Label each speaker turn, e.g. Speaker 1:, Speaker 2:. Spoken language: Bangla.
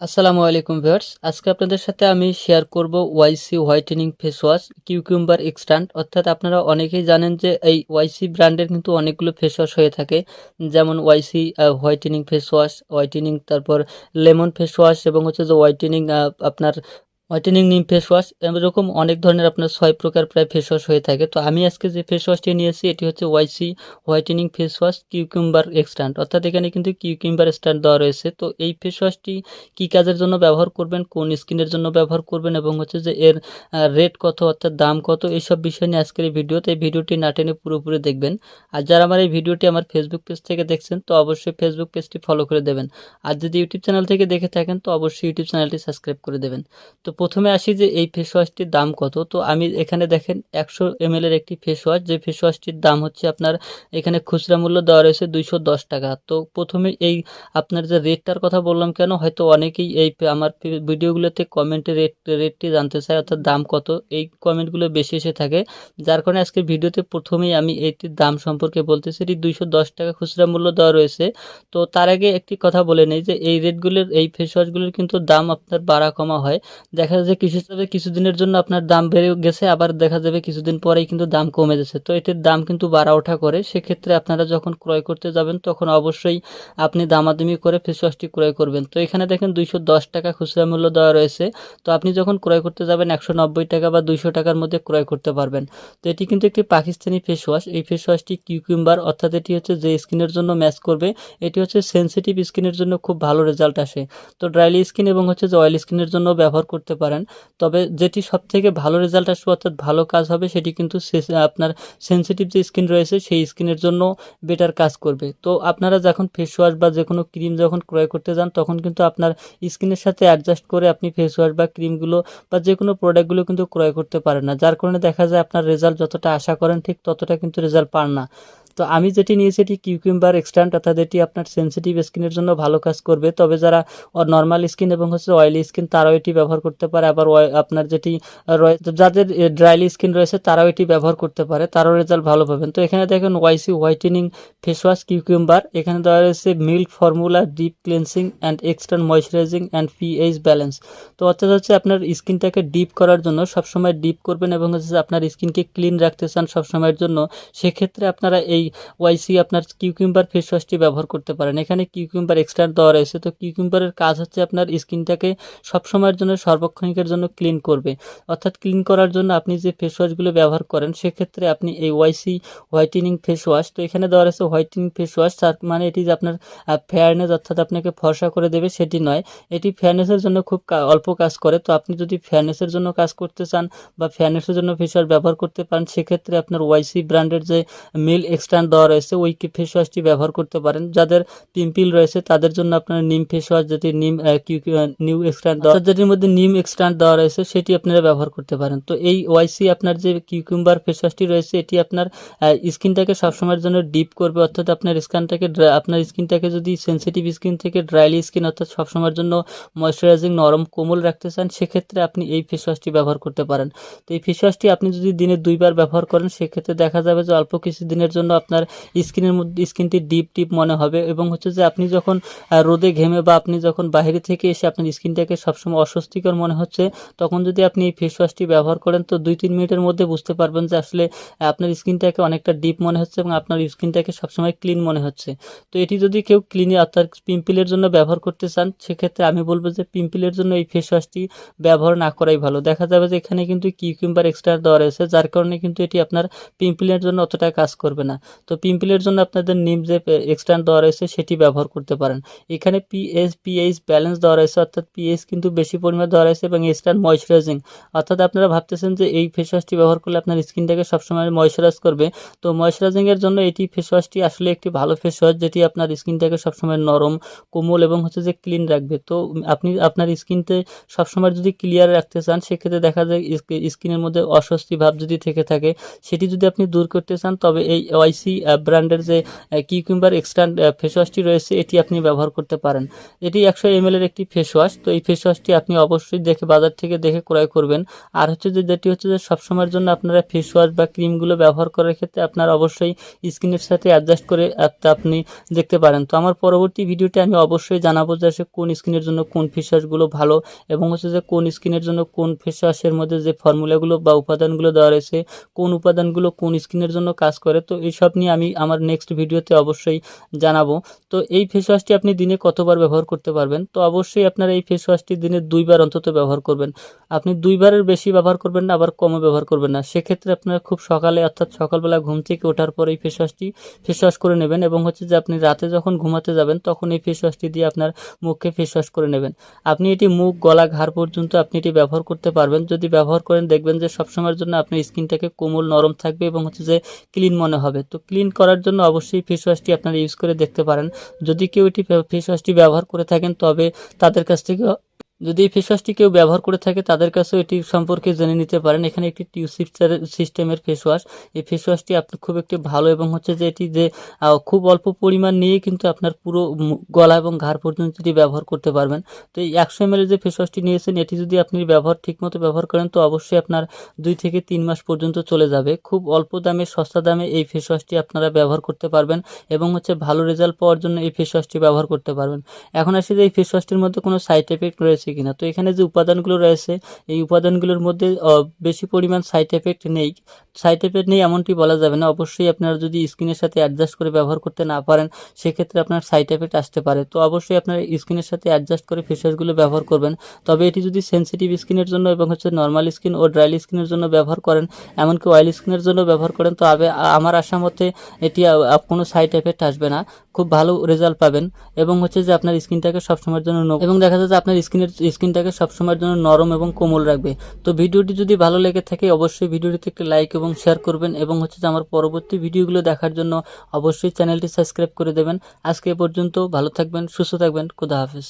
Speaker 1: আসসালামু আলাইকুম ভিউয়ার্স। আজকে আপনাদের সাথে আমি শেয়ার করব YC whitening face wash cucumber extract অর্থাৎ আপনারা অনেকেই জানেন যে এই ওয়াইসি ব্র্যান্ডের কিন্তু অনেকগুলো ফেস ওয়াশ হয়ে থাকে। যেমন YC whitening face wash whitening তারপর লেমন ফেস ওয়াশ এবং হচ্ছে যে হোয়াইটেনিং আপনার হোয়াইটেনিং নিম ফেস ওয়াশ এরকম অনেক ধরনের আপনার ছয় প্রকার প্রায় ফেস ওয়াশ হয়ে থাকে। তো আমি আজকে যে ফেস ওয়াশটি নিয়েছি, এটি হচ্ছে YC whitening face wash cucumber extract অর্থাৎ এখানে কিন্তু কিউকিউম্বার স্ট্যান্ড দেওয়া রয়েছে। তো এই ফেস ওয়াশটি কী কাজের জন্য ব্যবহার করবেন, কোন স্কিনের জন্য ব্যবহার করবেন এবং হচ্ছে যে এর রেট কত অর্থাৎ দাম কত, এইসব বিষয় নিয়ে আজকের এই ভিডিওতে এই ভিডিওটি না টেনে পুরোপুরি দেখবেন। আর যারা আমার এই ভিডিওটি আমার ফেসবুক পেজ থেকে দেখছেন, তো অবশ্যই ফেসবুক পেজটি ফলো করে দেবেন। আর যদি ইউটিউব চ্যানেল থেকে দেখে থাকেন, তো অবশ্যই ইউটিউব চ্যানেলটি সাবস্ক্রাইব করে দেবেন। তো প্রথমে আসি যে এই ফেস ওয়াশটির দাম কত। তো আমি এখানে দেখেন একশো এম এর একটি ফেস ওয়াশ যে ফেস ওয়াশটির দাম হচ্ছে আপনার এখানে খুচরা মূল্য দেওয়া রয়েছে দুইশো দশ টাকা। তো প্রথমে এই আপনার যে রেটটার কথা বললাম কেন, হয়তো অনেকেই এই আমার ভিডিওগুলোতে কমেন্টে রেট রেটটি জানতে চায়, অর্থাৎ দাম কত, এই কমেন্টগুলো বেশি এসে থাকে। যার কারণে আজকে ভিডিওতে প্রথমেই আমি এইটির দাম সম্পর্কে বলতেছি, এটি দুইশো দশ টাকা খুচরা মূল্য দেওয়া রয়েছে। তো তার আগে একটি কথা বলে নেই যে এই রেটগুলোর এই ফেস ওয়াশগুলোর কিন্তু দাম আপনার বাড়া কমা হয়। দেখা যায় কিছু যাবে কিছুদিনের জন্য আপনার দাম বেড়ে গেছে, আবার দেখা যাবে কিছুদিন পরেই কিন্তু দাম কমে যাচ্ছে। তো এটির দাম কিন্তু বাড়া ওঠা করে, সেক্ষেত্রে আপনারা যখন ক্রয় করতে যাবেন, তখন অবশ্যই আপনি দামাদামি করে ফেস ওয়াশটি ক্রয় করবেন। তো এখানে দেখেন দুইশো দশ টাকা খুচরা মূল্য দেওয়া রয়েছে। তো আপনি যখন ক্রয় করতে যাবেন, একশো নব্বই টাকা বা দুইশো টাকার মধ্যে ক্রয় করতে পারবেন। তো এটি কিন্তু একটি পাকিস্তানি ফেস ওয়াশ এই ফেস ওয়াশটি কিউকিউম্বার অর্থাৎ এটি হচ্ছে যে স্কিনের জন্য ম্যাচ করবে। এটি হচ্ছে সেন্সিটিভ স্কিনের জন্য খুব ভালো রেজাল্ট আসে। তো ড্রাইলি স্কিন এবং হচ্ছে যে অয়েল স্কিনের জন্য ব্যবহার করতে পারেন। তবে যেটি সব থেকে ভালো রেজাল্ট আসবে, অর্থাৎ ভালো কাজ হবে, সেটি কিন্তু আপনার সেন্সিটিভ যে স্কিন রয়েছে, সেই স্কিনের জন্য বেটার কাজ করবে। তো আপনারা যখন ফেস ওয়াশ বা যে কোনো ক্রিম যখন ক্রয় করতে যান, তখন কিন্তু আপনার স্কিনের সাথে অ্যাডজাস্ট করে আপনি ফেস ওয়াশ বা ক্রিমগুলো বা যে কোনো প্রোডাক্টগুলো কিন্তু ক্রয় করতে পারেন না। যার কারণে দেখা যায় আপনার রেজাল্ট যতটা আশা করেন, ঠিক ততটা কিন্তু রেজাল্ট পান না। তো আমি যেটি নিয়েছি এটি কিউকিউম্বার এক্সট্যান্ট অর্থাৎ এটি আপনার সেন্সিটিভ স্কিনের জন্য ভালো কাজ করবে। তবে যারা নর্মাল স্কিন এবং হচ্ছে অয়েলি স্কিন তারাও এটি ব্যবহার করতে পারে। আবার আপনার যেটি যাদের ড্রাইলি স্কিন রয়েছে, তারাও এটি ব্যবহার করতে পারে। তারও রেজাল্ট ভালো পাবেন। তো এখানে দেখেন YC whitening face wash cucumber এখানে দেওয়া রয়েছে milk formula deep cleansing and extra moisturising and pH balance তো অর্থাৎ হচ্ছে আপনার স্কিনটাকে ডিপ করার জন্য সবসময় ডিপ করবেন এবং হচ্ছে আপনার স্কিনকে ক্লিন রাখতে চান সবসময়ের জন্য, সেক্ষেত্রে আপনারা এই ওয়াইসি আপনার কিউকিউম্বার ফেস ওয়াশটি ব্যবহার করতে পারেন। এখানে কিউকিউম্বার এক্সট্রা দেওয়া রয়েছে। তো কিউকিউম্বারের কাজ হচ্ছে আপনার স্কিনটাকে সবসময়ের জন্য সর্বক্ষণিকের জন্য ক্লিন করবে। অর্থাৎ ক্লিন করার জন্য আপনি যে ফেস ওয়াশগুলো ব্যবহার করেন, সেক্ষেত্রে আপনি এই ওয়াইসি হোয়াইটেনিং ফেস ওয়াশ তো এখানে দেওয়া রয়েছে হোয়াইটেনিং ফেস ওয়াশ তার মানে এটি আপনার ফেয়ারনেস অর্থাৎ আপনাকে ফর্সা করে দেবে, সেটি নয়। এটি ফেয়ারনেসের জন্য খুব অল্প কাজ করে। তো আপনি যদি ফেয়ারনেসের জন্য কাজ করতে চান বা ফেয়ারনেসের জন্য ফেস ওয়াশ ব্যবহার করতে পারেন, সেক্ষেত্রে আপনার ওয়াইসি ব্র্যান্ডের যে মিল এক্সট্যান্ড দেওয়া রয়েছে, ওই ফেস ওয়াশটি ব্যবহার করতে পারেন। যাদের পিম্পিল রয়েছে, তাদের জন্য আপনার নিম ফেস ওয়াশ যেটি নিম নিউ এক্সট্যান্ড দেওয়া যেটির মধ্যে নিম এক্সট্যান্ড দেওয়া রয়েছে, সেটি আপনারা ব্যবহার করতে পারেন। তো এই ওয়াইসি আপনার যে কিউকিউম্বার ফেস ওয়াশটি রয়েছে, এটি আপনার স্কিনটাকে সবসময়ের জন্য ডিপ করবে, অর্থাৎ আপনার স্কিনটাকে আপনার স্কিনটাকে যদি সেন্সিটিভ স্কিন থেকে ড্রাইলি স্কিন অর্থাৎ সবসময়ের জন্য ময়শ্চারাইজিং নরম, কোমল রাখতে চান, সেক্ষেত্রে আপনি এই ফেস ওয়াশটি ব্যবহার করতে পারেন। তো এই ফেস ওয়াশটি আপনি যদি দিনে দুইবার ব্যবহার করেন, সেক্ষেত্রে দেখা যাবে যে অল্প কিছু দিনের জন্য আপনার স্কিনের মধ্যে, স্কিনটি ডিপ ডিপ মনে হবে এবং হচ্ছে যে আপনি যখন রোদে ঘেমে বা আপনি যখন বাইরে থেকে এসে আপনার স্কিনটাকে সবসময় অস্বস্তিকর মনে হচ্ছে, তখন যদি আপনি এই ফেস ওয়াশটি ব্যবহার করেন, তো দুই তিন মিনিটের মধ্যে বুঝতে পারবেন যে আসলে আপনার স্কিনটাকে অনেকটা ডিপ মনে হচ্ছে এবং আপনার স্কিনটাকে সবসময় ক্লিন মনে হচ্ছে। তো এটি যদি কেউ ক্লিনে, অর্থাৎ পিম্পলের জন্য ব্যবহার করতে চান, সেক্ষেত্রে আমি বলব যে পিম্পলের জন্য এই ফেস ওয়াশটি ব্যবহার না করাই ভালো। দেখা যাবে যে এখানে কিন্তু কিউকিউম্বার এক্সট্রা দেওয়া রয়েছে, যার কারণে কিন্তু এটি আপনার পিম্পলের জন্য অতটা কাজ করবে না। তো পিম্পলের জন্য আপনাদের নিম যে এক্সট্যান্ড দেওয়া রয়েছে সেটি ব্যবহার করতে পারেন। এখানে পিএস পিএইচ ব্যালেন্স দেওয়া রয়েছে, অর্থাৎ পিএইচ কিন্তু বেশি পরিমাণে দেওয়া রয়েছে এবং এক্সট্যান্ড ময়শ্চারাইজিং অর্থাৎ আপনারা ভাবতেছেন যে এই ফেস ওয়াশটি ব্যবহার করলে আপনার স্কিনটাকে সবসময় ময়শ্চারাইজ করবে। তো ময়শ্চারাইজিংয়ের জন্য এটি ফেস ওয়াশটি আসলে একটি ভালো ফেস ওয়াশ যেটি আপনার স্কিনটাকে সবসময় নরম, কোমল এবং হচ্ছে যে ক্লিন রাখবে। তো আপনি আপনার স্কিনতে সবসময় যদি ক্লিয়ার রাখতে চান, সেক্ষেত্রে দেখা যায় স্কিনের মধ্যে অস্বস্তি ভাব যদি থেকে থাকে, সেটি যদি আপনি দূর করতে চান, তবে এই ওয়াইসি ওয়াইসি ব্র্যান্ডের যে কিউকিউম্বার এক্সট্যান্ট ফেস ওয়াশটি রয়েছে, এটি আপনি ব্যবহার করতে পারেন। এটি একশো এম এর একটি ফেস ওয়াশ তো এই ফেস ওয়াশটি আপনি অবশ্যই দেখে, বাজার থেকে দেখে ক্রয় করবেন। আর হচ্ছে যে, যেটি হচ্ছে যে, সবসময়ের জন্য আপনারা ফেস ওয়াশ বা ক্রিমগুলো ব্যবহার করার ক্ষেত্রে আপনার অবশ্যই স্কিনের সাথে অ্যাডজাস্ট করে আপ- আপনি দেখতে পারেন। তো আমার পরবর্তী ভিডিওতে আমি অবশ্যই জানাব যে কোন স্কিনের জন্য কোন ফেস ওয়াশগুলো ভালো এবং হচ্ছে যে, কোন স্কিনের জন্য কোন ফেস ওয়াশের মধ্যে যে ফর্মুলাগুলো বা উপাদানগুলো দেওয়া রয়েছে, কোন উপাদানগুলো কোন স্কিনের জন্য কাজ করে। তো এইসব নিয়ে আমি আমার নেক্সট ভিডিওতে অবশ্যই জানাব। তো এই ফেস ওয়াশটি আপনি দিনে কতবার ব্যবহার করতে পারবেন? তো অবশ্যই আপনারা এই ফেস ওয়াশটি দিনে দুইবার অন্তত ব্যবহার করবেন। আপনি দুইবারের বেশি ব্যবহার করবেন না, আবার কমও ব্যবহার করবেন না। সেক্ষেত্রে আপনারা খুব সকালে অর্থাৎ সকালবেলা ঘুম থেকে ওঠার পর এই ফেস ওয়াশটি ফেস ওয়াশ করে নেবেন এবং হচ্ছে যে আপনি রাতে যখন ঘুমাতে যাবেন, তখন এই ফেস ওয়াশটি দিয়ে আপনার মুখকে ফেস ওয়াশ করে নেবেন। আপনি এটি মুখ, গলা, ঘাড় পর্যন্ত আপনি এটি ব্যবহার করতে পারবেন। যদি ব্যবহার করেন, দেখবেন যে সবসময়ের জন্য আপনার স্কিনটাকে কোমল, নরম থাকবে এবং হচ্ছে যে ক্লিন মনে হবে। তো ক্লিন করার জন্য অবশ্যই ফেস ওয়াশটি আপনারা ইউজ করে দেখতে পারেন। যদি কেউ এটি ফেস ওয়াশটি ব্যবহার করে থাকেন, তবে তাদের কাছ থেকে যদি এই ফেস ওয়াশটি কেউ ব্যবহার করে থাকে, তাদের কাছেও এটি সম্পর্কে জেনে নিতে পারেন। এখানে একটি টিউব সিস্টেমের ফেস ওয়াশ এই ফেস ওয়াশটি আপনি খুব একটি ভালো এবং হচ্ছে যে এটি যে খুব অল্প পরিমাণ নিয়ে কিন্তু আপনার পুরো গলা এবং ঘাড় পর্যন্ত এটি ব্যবহার করতে পারবেন। তো এই একশো এম যে ফেস ওয়াশটি নিয়েছেন, এটি যদি আপনি ব্যবহার, ঠিকমতো ব্যবহার করেন, তো অবশ্যই আপনার দুই থেকে তিন মাস পর্যন্ত চলে যাবে। খুব অল্প দামে, সস্তা দামে এই ফেস ওয়াশটি আপনারা ব্যবহার করতে পারবেন এবং হচ্ছে ভালো রেজাল্ট পাওয়ার জন্য এই ফেস ওয়াশটি ব্যবহার করতে পারবেন। এখন আসি যে এই ফেস ওয়াশটির মধ্যে কোনো সাইড এফেক্ট রয়েছে কিনা। তো এখানে যে উপাদানগুলো রয়েছে, এই উপাদানগুলোর মধ্যে বেশি পরিমাণ সাইড এফেক্ট নেই। সাইড এফেক্ট নেই এমনটি বলা যাবে না। অবশ্যই আপনারা যদি স্কিনের সাথে অ্যাডজাস্ট করে ব্যবহার করতে না পারেন, সেক্ষেত্রে আপনার সাইড এফেক্ট আসতে পারে। তো অবশ্যই আপনার স্কিনের সাথে অ্যাডজাস্ট করে ফেস ওয়াশগুলো ব্যবহার করবেন। তবে এটি যদি সেনসিটিভ স্কিনের জন্য এবং হচ্ছে নর্মাল স্কিন ও ড্রাই স্কিনের জন্য ব্যবহার করেন, এমনকি অয়েল স্কিনের জন্য ব্যবহার করেন, তো আমার আশা মতে এটি কোনো সাইড এফেক্ট আসবে না। খুব ভালো রেজাল্ট পাবেন। এবং হচ্ছে যে আপনার স্কিনটাকে সবসময়ের জন্য এবং দেখা যায় যে আপনার স্কিনের স্কিনটাকে সবসময়ের জন্য নরম এবং কোমল রাখবে। তো ভিডিওটি যদি ভালো লেগে থাকে, অবশ্যই ভিডিওটিতে একটি লাইক এবং শেয়ার করবেন এবং হচ্ছে যে আমার পরবর্তী ভিডিওগুলো দেখার জন্য অবশ্যই চ্যানেলটি সাবস্ক্রাইব করে দেবেন। আজকে এ পর্যন্ত ভালো থাকবেন, সুস্থ থাকবেন, খুদা হাফেজ।